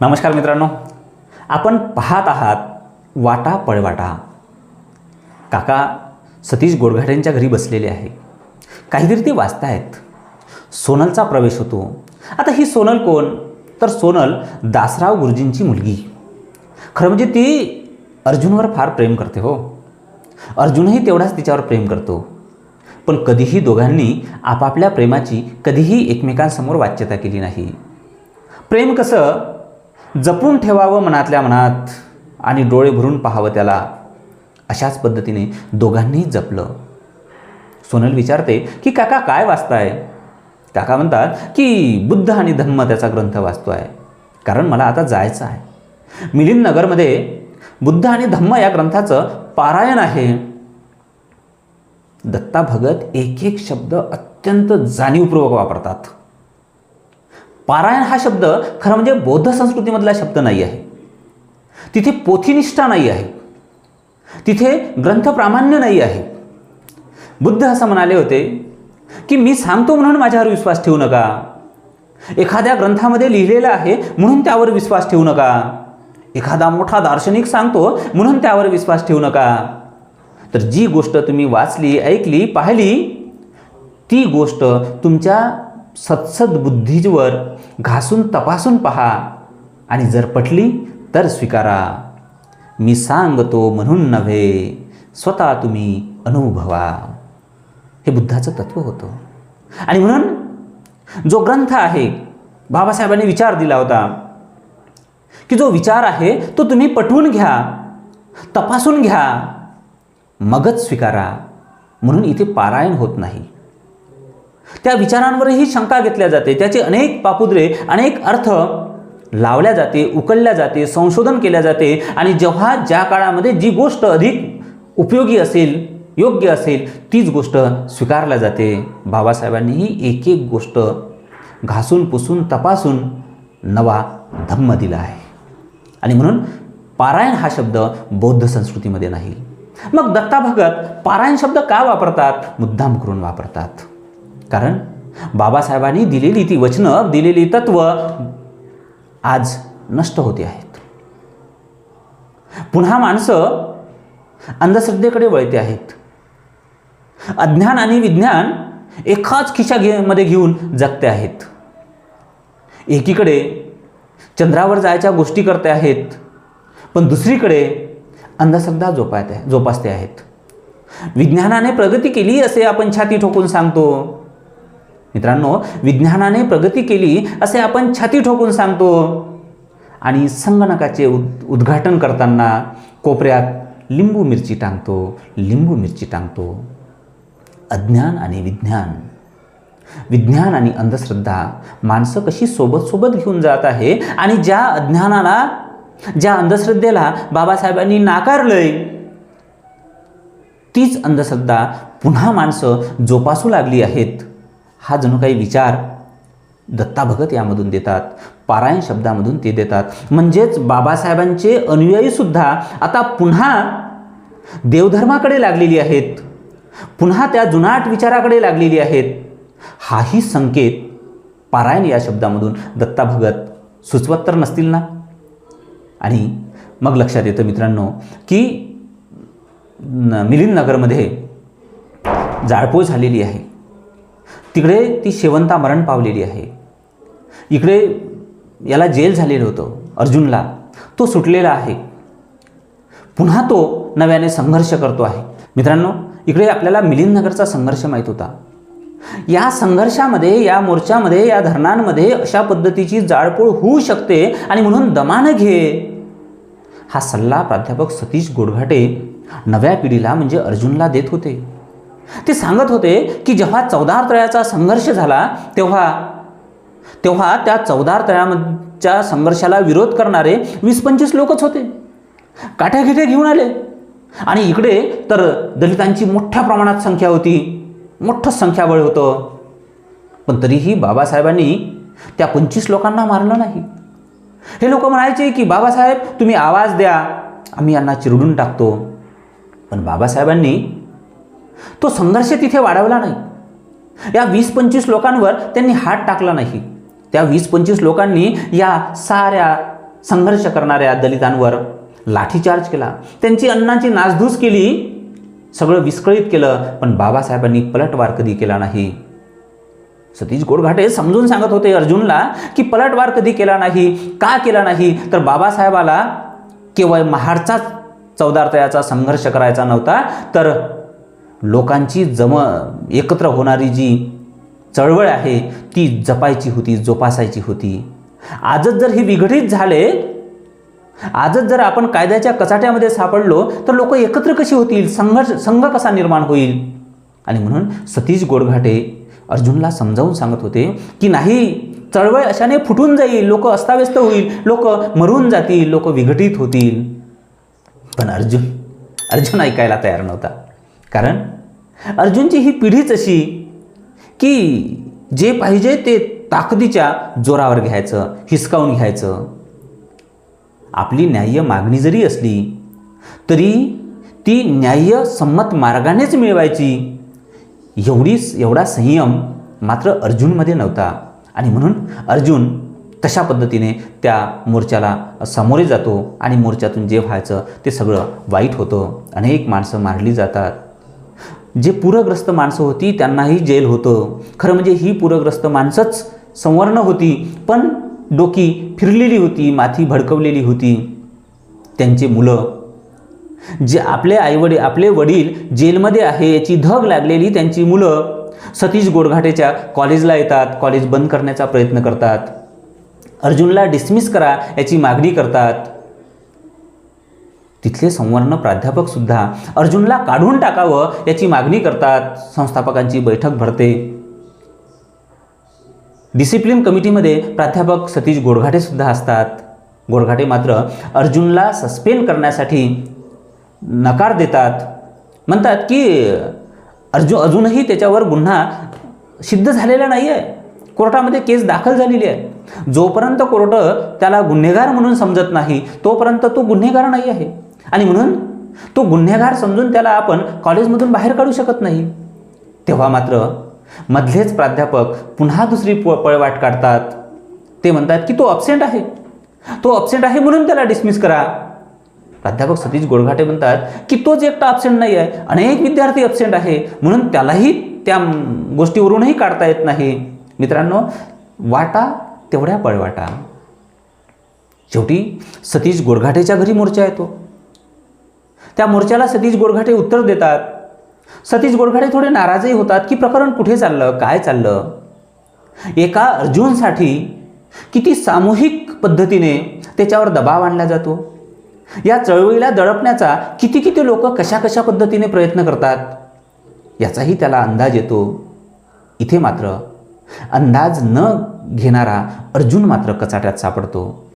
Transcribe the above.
नमस्कार मित्रांनो. आपण पाहत आहात वाटा पळवाटा. काका सतीश गोडघाट्यांच्या घरी बसलेले आहे. काहीतरी ते वाचतायत. सोनलचा प्रवेश होतो. आता ही सोनल कोण? तर सोनल दासराव गुरुजींची मुलगी. खरं म्हणजे ती अर्जुनवर फार प्रेम करते हो. अर्जुनही तेवढाच तिच्यावर प्रेम करतो. पण कधीही दोघांनी आपापल्या प्रेमाची कधीही एकमेकांसमोर वाच्यता केली नाही. प्रेम कसं? जपून ठेवावं मनातल्या मनात आणि डोळे भरून पाहावं त्याला. अशाच पद्धतीने दोघांनीही जपलं. सोनल विचारते की काका काय वाचताय? काका म्हणतात की बुद्ध आणि धम्म त्याचा ग्रंथ वाचतो आहे कारण मला आता जायचं आहे. मिलिंद नगरमध्ये बुद्ध आणि धम्म या ग्रंथाचं पारायण आहे. दत्ता भगत एक एक शब्द अत्यंत जाणीवपूर्वक वापरतात. पारायण हा शब्द खरं म्हणजे बौद्ध संस्कृतीमधला शब्द नाही आहे. तिथे पोथीनिष्ठा नाही आहे. तिथे ग्रंथप्रामाण्य नाही आहे. बुद्ध असं म्हणाले होते की मी सांगतो म्हणून माझ्यावर विश्वास ठेवू नका. एखाद्या ग्रंथामध्ये लिहिलेलं आहे म्हणून त्यावर विश्वास ठेवू नका. एखादा मोठा दार्शनिक सांगतो म्हणून त्यावर विश्वास ठेवू नका. तर जी गोष्ट तुम्ही वाचली ऐकली पाहिली ती गोष्ट तुमच्या सत्सद्बुद्धीवर घासून तपासून पहा आणि जर पटली तर स्वीकारा. मी सांगतो म्हणून नव्हे स्वतः तुम्ही अनुभवा. हे बुद्धाचं तत्व होतं. आणि म्हणून जो ग्रंथ आहे बाबासाहेबांनी विचार दिला होता की जो विचार आहे तो तुम्ही पटवून घ्या तपासून घ्या मगच स्वीकारा. म्हणून इथे पारायण होत नाही. त्या विचारांवरही शंका घेतल्या जाते. त्याचे अनेक पापुद्रे अनेक अर्थ लावल्या जाते उकलल्या जाते संशोधन केल्या जाते आणि जेव्हा ज्या काळामध्ये जी गोष्ट अधिक उपयोगी असेल योग्य असेल तीच गोष्ट स्वीकारल्या जाते. बाबासाहेबांनीही एक एक गोष्ट घासून पुसून तपासून नवा धम्म दिला आहे. आणि म्हणून पारायण हा शब्द बौद्ध संस्कृतीमध्ये नाही. मग दत्ता भगत पारायण शब्द का वापरतात? मुद्दाम करून वापरतात. कारण बाबासाहेबांनी दिलेली ती वचनं दिलेली तत्व आज नष्ट होते आहेत. पुन्हा माणसं अंधश्रद्धेकडे वळते आहेत. अज्ञान आणि विज्ञान एकाच खिशा घे मध्ये घेऊन जगते आहेत. एकीकडे चंद्रावर जायच्या गोष्टी करते आहेत पण दुसरीकडे अंधश्रद्धा जोपायत आहे जोपासते आहेत. विज्ञानाने प्रगती केली असे आपण छाती ठोकून सांगतो. मित्रांनो विज्ञानाने प्रगती केली असे आपण छाती ठोकून सांगतो. आणि संगणकाचे उद उद्घाटन करताना कोपऱ्यात लिंबू मिरची टांगतो लिंबू मिरची टांगतो. अज्ञान आणि विज्ञान. विज्ञान आणि अंधश्रद्धा माणसं कशी सोबत सोबत घेऊन जात आहे आणि ज्या अज्ञानाला ज्या अंधश्रद्धेला बाबासाहेबांनी नाकारलंय तीच अंधश्रद्धा पुन्हा माणसं जोपासू लागली आहेत. हा जणू काही विचार दत्ता भगत यामधून देतात पारायण शब्दामधून ते देतात. म्हणजेच बाबासाहेबांचे अनुयायीसुद्धा आता पुन्हा देवधर्माकडे लागलेली आहेत. पुन्हा त्या जुनाट विचाराकडे लागलेली आहेत. हाही संकेत पारायण या शब्दामधून दत्ता भगत सुचवत तर नसतील ना? आणि मग लक्षात येतं मित्रांनो की न- मिलिंद नगरमध्ये जाळपोळ झालेली आहे. तिकडे ती शेवंता मरण पावलेली आहे. इकडे याला जेल झालेलं होतं अर्जुनला. तो सुटलेला आहे. पुन्हा तो नव्याने संघर्ष करतो आहे. मित्रांनो इकडे आपल्याला मिलिंदनगरचा संघर्ष माहीत होता. या संघर्षामध्ये या मोर्चामध्ये या धरणांमध्ये अशा पद्धतीची जाळपोळ होऊ शकते आणि म्हणून दमानं घे. हा सल्ला प्राध्यापक सतीश गोडघाटे नव्या पिढीला म्हणजे अर्जुनला देत होते. ते सांगत होते की जेव्हा चौदार तळ्याचा संघर्ष झाला तेव्हा तेव्हा त्या चौदार तळ्याच्या संघर्षाला विरोध करणारे वीस पंचवीस लोकच होते. काठ्याघिटे घेऊन आले. आणि इकडे तर दलितांची मोठ्या प्रमाणात संख्या होती. मोठं संख्याबळ होतं. पण तरीही बाबासाहेबांनी त्या पंचवीस लोकांना मारलं नाही. हे लोक म्हणायचे की बाबासाहेब तुम्ही आवाज द्या. आम्ही यांना चिरडून टाकतो. पण बाबासाहेबांनी तो संघर्ष तिथे वाढवला नाही. या वीस पंचवीस लोकांवर त्यांनी हात टाकला नाही. त्या वीस पंचवीस लोकांनी या साऱ्या संघर्ष करणाऱ्या दलितांवर लाठीचार्ज केला. त्यांची अन्नाची नासधूस केली. सगळं विस्कळीत केलं पण बाबासाहेबांनी पलटवार कधी केला नाही? सतीश गोडघाटे समजून सांगत होते अर्जुनला की पलटवार कधी केला नाही का केला नाही? तर बाबासाहेबाला केवळ महाडचाच चौदार तयाचा संघर्ष करायचा नव्हता तर लोकांची जम एकत्र होणारी जी चळवळ आहे ती जपायची होती जोपासायची होती. आजच जर हे विघटित झाले आजच जर आपण कायद्याच्या कचाट्यामध्ये सापडलो तर लोक एकत्र कशी होतील? संघर्ष संघ कसा निर्माण होईल? आणि म्हणून सतीश गोडघाटे अर्जुनला समजावून सांगत होते की नाही चळवळ अशाने फुटून जाईल लोक अस्ताव्यस्त होईल लोक मरून जातील लोक विघटित होतील. पण अर्जुन अर्जुन ऐकायला तयार नव्हता. कारण अर्जुनची ही पिढीच अशी की जे पाहिजे ते ताकदीच्या जोरावर घ्यायचं हिसकावून घ्यायचं. आपली न्याय्य मागणी जरी असली तरी ती न्याय्य संमत मार्गानेच मिळवायची. एवढी एवढा संयम मात्र अर्जुनमध्ये नव्हता. आणि म्हणून अर्जुन तशा पद्धतीने त्या मोर्चाला सामोरे जातो आणि मोर्चातून जे व्हायचं ते सगळं वाईट होतं. अनेक माणसं मारली जातात. जे पूरग्रस्त माणसं होती त्यांनाही जेल होतं. खरं म्हणजे ही पूरग्रस्त माणसंच संवर्ण होती पण डोकी फिरलेली होती माथी भडकवलेली होती. त्यांची मुलं. जे आपले आईवडील आपले वडील जेलमध्ये आहे याची धग लागलेली त्यांची मुलं सतीश गोडघाटेच्या कॉलेजला येतात कॉलेज बंद करण्याचा प्रयत्न करतात. अर्जुनला डिसमिस करा याची मागणी करतात. तिथले संवर्ण प्राध्यापकसुद्धा अर्जुनला काढून टाकावं याची मागणी करतात. संस्थापकांची बैठक भरते. डिसिप्लिन कमिटीमध्ये प्राध्यापक सतीश गोडघाटेसुद्धा असतात. गोडघाटे मात्र अर्जुनला सस्पेंड करण्यासाठी नकार देतात. म्हणतात की अर्जुन अजूनही त्याच्यावर गुन्हा सिद्ध झालेला नाही आहे कोर्टामध्ये केस दाखल झालेली आहे. जोपर्यंत कोर्ट त्याला गुन्हेगार म्हणून समजत नाही तोपर्यंत तो गुन्हेगार नाही आहे. आणि म्हणून तो गुन्हेगार समजून त्याला आपण कॉलेजमधून बाहेर काढू शकत नाही. तेव्हा मात्र मधलेच प्राध्यापक पुन्हा दुसरी प पळवाट काढतात. ते म्हणतात की तो अब्सेंट आहे. तो अब्सेंट आहे म्हणून त्याला डिसमिस करा. प्राध्यापक सतीश गोडघाटे म्हणतात की तोच एकटा अब्सेंट नाही आहे. अनेक विद्यार्थी अब्सेंट आहे. म्हणून त्यालाही त्या गोष्टीवरूनही काढता येत नाही. मित्रांनो वाटा तेवढ्या पळवाटा. शेवटी सतीश गोडघाटेच्या घरी मोर्चा येतो. त्या मोर्चाला सतीश गोडघाटे उत्तर देतात. सतीश गोडघाटे थोडे नाराजही होतात की प्रकरण कुठे चाललं काय चाललं? एका अर्जुनसाठी किती सामूहिक पद्धतीने त्याच्यावर दबाव आणला जातो? या चळवळीला दडपण्याचा किती किती लोक कशा कशा पद्धतीने प्रयत्न करतात? याचाही त्याला अंदाज येतो. इथे मात्र अंदाज न घेणारा अर्जुन मात्र कचाट्यात सापडतो.